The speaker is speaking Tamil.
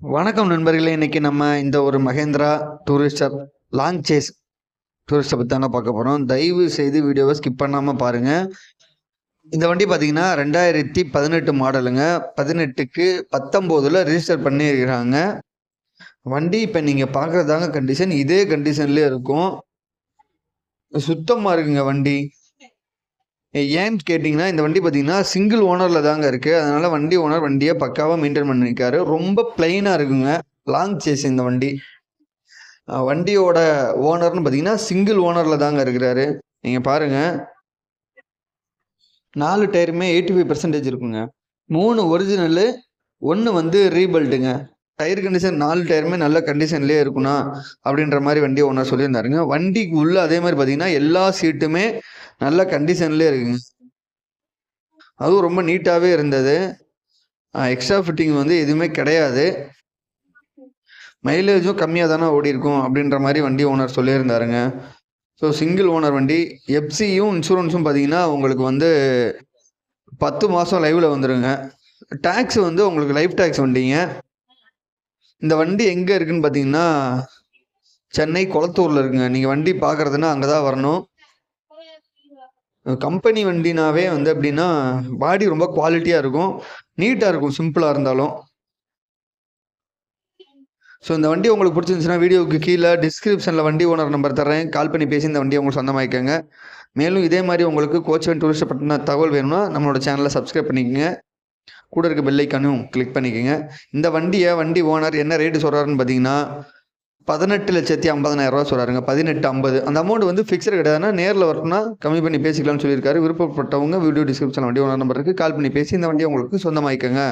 வணக்கம் நண்பர்களே இன்னைக்கு நம்ம இந்த ஒரு மகேந்திரா டூரிஸ்டர் லாங் சேஸ் டூரிஸ்டை பற்றி தானே பார்க்க போகிறோம் தயவு செய்து வீடியோவை ஸ்கிப் பண்ணாமல் பாருங்கள் இந்த வண்டி பார்த்தீங்கன்னா ரெண்டாயிரத்தி பதினெட்டு மாடலுங்க பதினெட்டுக்கு பத்தொம்போதில் ரிஜிஸ்டர் பண்ணியிருக்கிறாங்க. வண்டி இப்போ நீங்கள் பார்க்குறதாங்க கண்டிஷன் இதே கண்டிஷன்லேயே இருக்கும். சுத்தமாக இருக்குங்க வண்டி. ஏன்னு கேட்டிங்கன்னா இந்த வண்டி பார்த்தீங்கன்னா சிங்கிள் ஓனரில் தாங்க இருக்குது அதனால் வண்டி ஓனர் வண்டியை பக்காவாக மெயின்டைன் பண்ணியிருக்காரு ரொம்ப பிளெயினாக இருக்குங்க. லாங் சேஸ் இந்த வண்டி. வண்டியோட ஓனர்னு பார்த்தீங்கன்னா சிங்கிள் ஓனரில் தாங்க இருக்கிறாரு. நீங்கள் பாருங்கள் நாலு டயருமே எயிட்டி ஃபைவ் பர்சன்டேஜ் இருக்குங்க. மூணு ஒரிஜினலு ஒன்று வந்து ரீபில்டுங்க டயர் கண்டிஷன் நாலு டயருமே நல்ல கண்டிஷன்லேயே இருக்குண்ணா அப்படின்ற மாதிரி வண்டி ஓனர் சொல்லியிருந்தாருங்க. வண்டிக்கு உள்ள அதே மாதிரி பார்த்தீங்கன்னா எல்லா சீட்டுமே நல்ல கண்டிஷன்லேயே இருக்குங்க. அதுவும் ரொம்ப நீட்டாகவே இருந்தது. எக்ஸ்ட்ரா ஃபிட்டிங் வந்து எதுவுமே கிடையாது. மைலேஜும் கம்மியாக தானே ஓடி இருக்கும் அப்படின்ற மாதிரி வண்டி ஓனர் சொல்லியிருந்தாருங்க. ஸோ சிங்கிள் ஓனர் வண்டி எஃப்சியும் இன்சூரன்ஸும் பார்த்தீங்கன்னா உங்களுக்கு வந்து பத்து மாதம் லைவில் வந்துடுங்க டேக்ஸ் வந்து உங்களுக்கு லைஃப் டேக்ஸ் வண்டிங்க. இந்த வண்டி எங்கே இருக்குன்னு பார்த்தீங்கன்னா சென்னை குளத்தூரில் இருக்குங்க. நீங்கள் வண்டி பார்க்குறதுன்னா அங்கே தான் வரணும். கம்பெனி வண்டினாவே வந்து அப்படின்னா பாடி ரொம்ப குவாலிட்டியாக இருக்கும். நீட்டாக இருக்கும் சிம்பிளாக இருந்தாலும். ஸோ இந்த வண்டி உங்களுக்கு பிடிச்சிருந்துச்சுன்னா வீடியோவுக்கு கீழே டிஸ்கிரிப்ஷனில் வண்டி ஓனர் நம்பர் தரேன் கால் பண்ணி பேசி இந்த வண்டியை உங்களுக்கு சொந்தமாக்கிக்கோங்க. மேலும் இதே மாதிரி உங்களுக்கு கோச்சவன் டூரிஸ்ட் பற்றின தகவல் வேணும்னா நம்மளோட சேனலை சப்ஸ்கிரைப் பண்ணிக்கோங்க. கூட இருக்க பெல்லைக்கானும் கிளிக் பண்ணிக்கோங்க. இந்த வண்டியை வண்டி ஓனர் என்ன ரேட்டு சொல்கிறாருன்னு பார்த்தீங்கன்னா பதினெட்டு லட்சத்தி ஐம்பதனாயிரம் ரூபா சொல்கிறாருங்க பதினெட்டு ஐம்பது. அந்த அமௌண்ட் வந்து ஃபிக்ஸட் கிடையாதுன்னா நேரில் வரணும்னா கம்மி பண்ணி பேசிக்கலாம்னு சொல்லியிருக்காரு. விருப்பப்பட்டவங்க வீடியோ டிஸ்கிரிப்ஷன் வண்டி ஓனர் நம்பருக்கு கால் பண்ணி பேசி இந்த வண்டியை உங்களுக்கு சொந்தமாக்கிக்கோங்க.